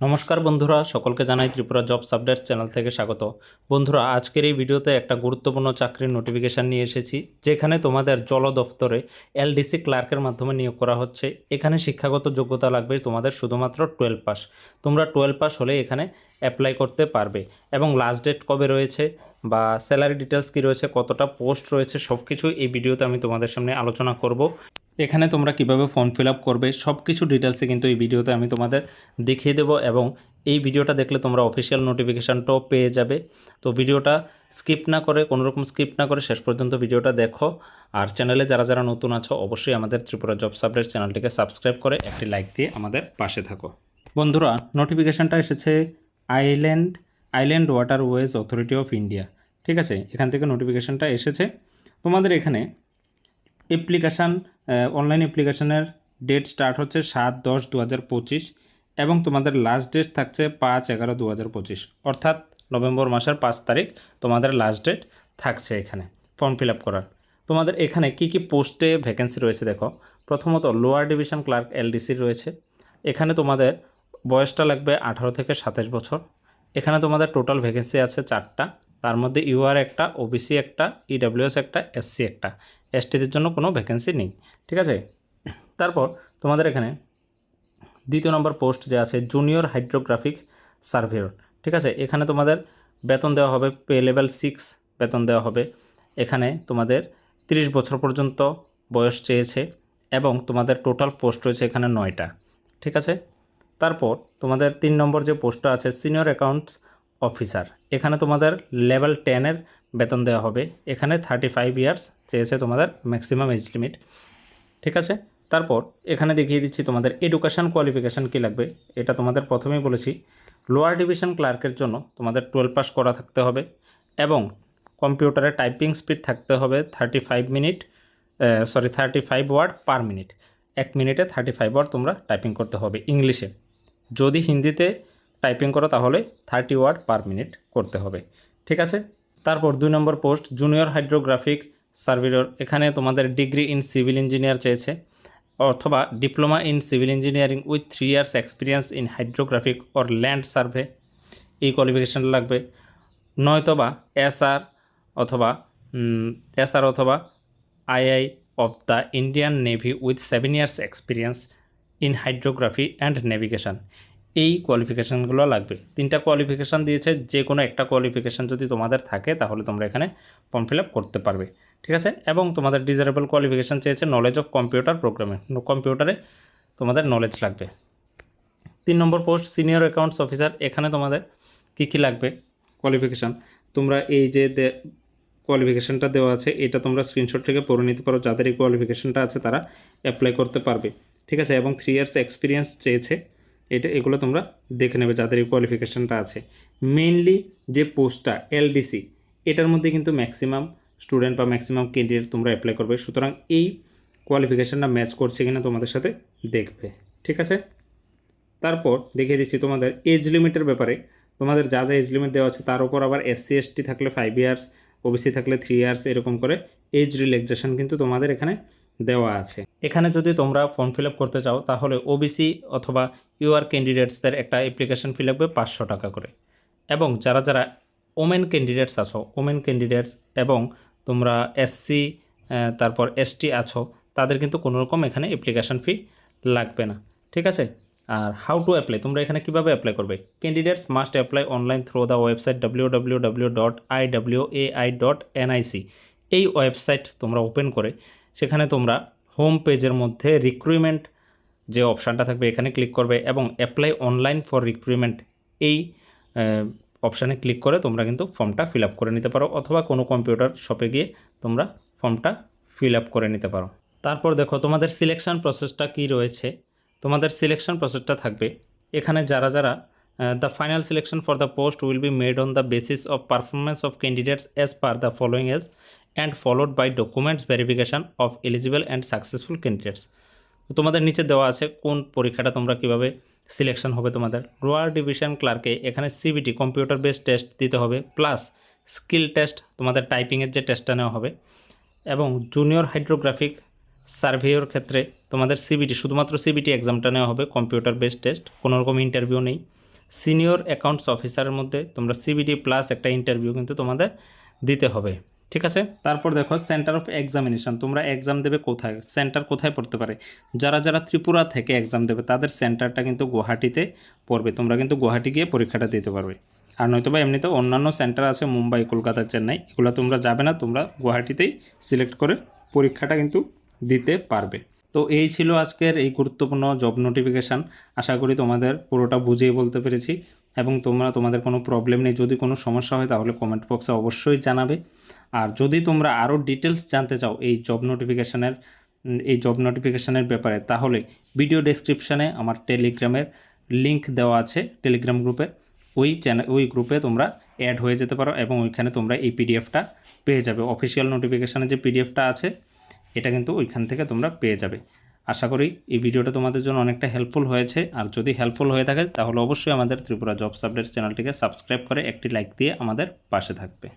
নমস্কার বন্ধুরা, সকলকে জানাই ত্রিপুরা জব আপডেটস চ্যানেল থেকে স্বাগত। বন্ধুরা, আজকের এই ভিডিওতে একটা গুরুত্বপূর্ণ চাকরির নোটিফিকেশান নিয়ে এসেছি, যেখানে তোমাদের জল দপ্তরে এলডিসি ক্লার্কের মাধ্যমে নিয়োগ করা হচ্ছে। এখানে শিক্ষাগত যোগ্যতা লাগবে তোমাদের শুধুমাত্র টুয়েলভ পাস তোমরা টুয়েলভ পাস হলে এখানে অ্যাপ্লাই করতে পারবে। এবং লাস্ট ডেট কবে রয়েছে বা স্যালারি ডিটেলস কী রয়েছে, কতটা পোস্ট রয়েছে সব কিছু এই ভিডিওতে আমি তোমাদের সামনে আলোচনা করব। এখানে তোমরা কীভাবে ফর্ম ফিল আপ করবে সব কিছু ডিটেলসে কিন্তু এই ভিডিওতে আমি তোমাদের দেখিয়ে দেবো এবং এই ভিডিওটা দেখলে তোমরা অফিসিয়াল নোটিফিকেশানটাও পেয়ে যাবে। তো ভিডিওটা স্কিপ না করে কোনো রকম স্কিপ না করে শেষ পর্যন্ত ভিডিওটা দেখো। আর চ্যানেলে যারা যারা নতুন আছো, অবশ্যই আমাদের ত্রিপুরা জব সাবলেট চ্যানেলটিকে সাবস্ক্রাইব করে একটি লাইক দিয়ে আমাদের পাশে থাকো। বন্ধুরা নোটিফিকেশানটা এসেছে island island water ways authority of India ঠিক আছে, এখান থেকে নোটিফিকেশানটা এসেছে। তোমাদের এখানে অ্যাপ্লিকেশান অনলাইন অ্যাপ্লিকেশানের ডেট স্টার্ট হচ্ছে সাত দশ দু পঁচিশ এবং তোমাদের লাস্ট ডেট থাকছে পাঁচ এগারো দু হাজার পঁচিশ। অর্থাৎ নভেম্বর মাসের পাঁচ তারিখ তোমাদের লাস্ট ডেট থাকছে এখানে ফর্ম ফিল আপ করার। তোমাদের এখানে কি কি পোস্টে ভ্যাকেন্সি রয়েছে দেখো। প্রথমত লোয়ার ডিভিশন ক্লার্ক এলডিসির রয়েছে। এখানে তোমাদের বয়সটা লাগবে আঠারো থেকে সাতাশ বছর। এখানে তোমাদের টোটাল ভ্যাকেন্সি আছে চারটা। তার মধ্যে ইউআর একটা, ওবিসি একটা, ইডাব্লিউএস একটা, এসসি একটা। এসটিদের জন্য কোনো ভ্যাকেন্সি নেই, ঠিক আছে? তারপর তোমাদের এখানে দ্বিতীয় নম্বর পোস্ট যে আছে, জুনিয়র হাইড্রোগ্রাফিক সার্ভেয়র, ঠিক আছে? এখানে তোমাদের বেতন দেওয়া হবে, পে লেভেল সিক্স বেতন দেওয়া হবে। এখানে তোমাদের 30 বছর পর্যন্ত বয়স চেয়েছে এবং তোমাদের টোটাল পোস্ট রয়েছে এখানে নয়টা, ঠিক আছে? তারপর তোমাদের তিন নম্বর যে পোস্টটা আছে, সিনিয়র অ্যাকাউন্টস অফিসার। এখানে তোমাদের লেভেল টেনের বেতন দেওয়া হবে। এখানে থার্টি ফাইভ ইয়ার্স চেয়েছে তোমাদের ম্যাক্সিমাম এজ লিমিট ঠিক আছে? তারপর এখানে দেখিয়ে দিচ্ছি তোমাদের এডুকেশান কোয়ালিফিকেশান কী লাগবে। এটা তোমাদের প্রথমেই বলেছি। লোয়ার ডিভিশন ক্লার্কের জন্য তোমাদের টুয়েলভ পাস করা থাকতে হবে এবং কম্পিউটারে টাইপিং স্পিড থাকতে হবে thirty five minute sorry thirty five word per minute এক মিনিটে থার্টি ফাইভ ওয়ার্ড তোমরা টাইপিং করতে হবে ইংলিশে। যদি হিন্দিতে টাইপিং করো তাহলে থার্টি ওয়ার্ড পার মিনিট করতে হবে। ঠিক আছে? তারপর দুই number post, junior hydrographic surveyor এখানে তোমাদের ডিগ্রি ইন সিভিল ইঞ্জিনিয়ার চেয়েছে, অথবা diploma in civil engineering with three years experience in hydrographic or land survey. এই কোয়ালিফিকেশান লাগবে। নয়তোবা এসআর অথবা এসআর অথবা II of the Indian navy with seven years experience in hydrography and navigation. এই কোয়ালিফিকেশানগুলো লাগবে। তিনটা কোয়ালিফিকেশান দিয়েছে যে কোনো একটা কোয়ালিফিকেশান যদি তোমাদের থাকে, তাহলে তোমরা এখানে ফর্ম ফিল করতে পারবে। ঠিক আছে? এবং তোমাদের ডিজারেবল কোয়ালিফিকেশান চেয়েছে নলেজ অফ কম্পিউটার প্রোগ্রামে কম্পিউটারে তোমাদের নলেজ লাগবে। তিন number post senior accounts officer এখানে তোমাদের কী কী লাগবে? কোয়ালিফিকেশান তোমরা এই যে কোয়ালিফিকেশানটা দেওয়া আছে, এটা তোমরা স্ক্রিনশট থেকে পড়ে নিতে পারো। যাদের এই কোয়ালিফিকেশানটা আছে, তারা অ্যাপ্লাই করতে পারবে। ঠিক আছে? এবং থ্রি ইয়ার্স এক্সপিরিয়েন্স চেয়েছে। এটা এগুলো তোমরা দেখে নেবে যাদের এই কোয়ালিফিকেশানটা আছে। মেইনলি যে পোস্টটা এলডিসি এটার মধ্যে কিন্তু ম্যাক্সিমাম স্টুডেন্ট বা ম্যাক্সিমাম ক্যান্ডিডেট তোমরা অ্যাপ্লাই করবে। সুতরাং এই কোয়ালিফিকেশানটা ম্যাচ করছে কিনা তোমাদের সাথে দেখবে, ঠিক আছে? তারপর দেখিয়ে দিচ্ছি তোমাদের এজ লিমিটের ব্যাপারে। তোমাদের যা যা এজ লিমিট দেওয়া আছে, তার উপর আবার এসসি এসটি থাকলে ফাইভ ইয়ার্স ওবিসি থাকলে থ্রি ইয়ার্স এরকম করে এজ রিল্যাক্সেশন কিন্তু তোমাদের এখানে দেওয়া আছে। এখানে যদি তোমরা ফর্ম ফিল করতে চাও, তাহলে ওবিসি অথবা ইউআর ক্যান্ডিডেটসদের একটা অ্যাপ্লিকেশন ফি লাগবে পাঁচশো টাকা করে। এবং যারা যারা ওমেন ক্যান্ডিডেটস আছো, ওমেন ক্যান্ডিডেটস এবং তোমরা এসসি তারপর এসটি আছো, তাদের কিন্তু কোনো রকম এখানে অ্যাপ্লিকেশন ফি লাগবে না। ঠিক আছে? আর হাউ টু অ্যাপ্লাই তোমরা এখানে কীভাবে অ্যাপ্লাই করবে? Candidates must apply online through the website W W W dot I W A I dot NIC এই ওয়েবসাইট তোমরা ওপেন করে, সেখানে তোমরা হোম পেজের মধ্যে রিক্রুটমেন্ট যে অপশানটা থাকবে এখানে ক্লিক করবে এবং অ্যাপ্লাই অনলাইন ফর রিক্রুটমেন্ট এই অপশানে ক্লিক করে তোমরা কিন্তু ফর্মটা ফিল করে নিতে পারো অথবা কোনো কম্পিউটার শপে গিয়ে তোমরা ফর্মটা ফিল করে নিতে পারো। তারপর দেখো তোমাদের সিলেকশন প্রসেসটা কি রয়েছে? তোমাদের সিলেকশন প্রসেসটা থাকবে। এখানে যারা যারা the final selection for the post will be made on the basis of performance of candidates as per the following age and followed by documents verification of eligible and successful candidates তোমাদের নিচে দেওয়া আছে কোন পরীক্ষাটা তোমরা কীভাবে selection হবে তোমাদের। রোয়ার ডিভিশন ক্লার্কে এখানে সিবিটি কম্পিউটার বেসড টেস্ট দিতে হবে প্লাস স্কিল টেস্ট তোমাদের টাইপিংয়ের যে টেস্টটা নেওয়া হবে, এবং জুনিয়র হাইড্রোগ্রাফিক সার্ভেয়র ক্ষেত্রে তোমাদের সিবিটি শুধুমাত্র সিবিটি এক্সামটা নেওয়া হবে কম্পিউটার বেস টেস্ট কোনো রকম ইন্টারভিউ নেই। সিনিয়র অ্যাকাউন্টস অফিসারের মধ্যে তোমরা সিবিটি প্লাস একটা ইন্টারভিউ কিন্তু তোমাদের দিতে হবে। ঠিক আছে? তারপর দেখো সেন্টার অফ এক্সামিনেশন তোমরা এক্সাম দেবে কোথায়? সেন্টার কোথায় পড়তে পারে? যারা যারা ত্রিপুরা থেকে এক্সাম দেবে, তাদের সেন্টারটা কিন্তু গুয়াহাটিতে পড়বে। তোমরা কিন্তু গুয়াহাটি গিয়ে পরীক্ষাটা দিতে পারবে। আর নয়তো বা এমনিতে অন্যান্য সেন্টার আছে, মুম্বাই, কলকাতা, চেন্নাই, এগুলো তোমরা যাবে না, তোমরা গুয়াহাটিতেই সিলেক্ট করে পরীক্ষাটা কিন্তু দিতে পারবে। তো এই ছিল আজকের এই গুরুত্বপূর্ণ জব নোটিফিকেশান আশা করি তোমাদের পুরোটা বুঝিয়ে বলতে পেরেছি। এবং তোমরা, তোমাদের কোনো প্রবলেম নেই। যদি কোনো সমস্যা হয়, তাহলে কমেন্ট বক্সে অবশ্যই জানাবে। আর যদি তোমরা আরও ডিটেলস জানতে চাও এই জব নোটিফিকেশানের এই জব নোটিফিকেশানের ব্যাপারে, তাহলে ভিডিও ডেসক্রিপশানে আমার টেলিগ্রামের লিংক দেওয়া আছে টেলিগ্রাম গ্রুপের ওই চ্যানেল ওই গ্রুপে তোমরা অ্যাড হয়ে যেতে পারো এবং ওইখানে তোমরা এই পিডিএফটা পেয়ে যাবে। অফিসিয়াল নোটিফিকেশানে যে পিডিএফটা আছে, এটা কিন্তু ওইখান থেকে তোমরা পেয়ে যাবে। আশা করি এই ভিডিওটা তোমাদের জন্য অনেকটা হেল্পফুল হয়েছে। আর যদি হেল্পফুল হয়ে থাকে, তাহলে অবশ্যই আমাদের ত্রিপুরা জবস আপডেটস চ্যানেলটিকে সাবস্ক্রাইব করে একটি লাইক দিয়ে আমাদের পাশে থাকবে।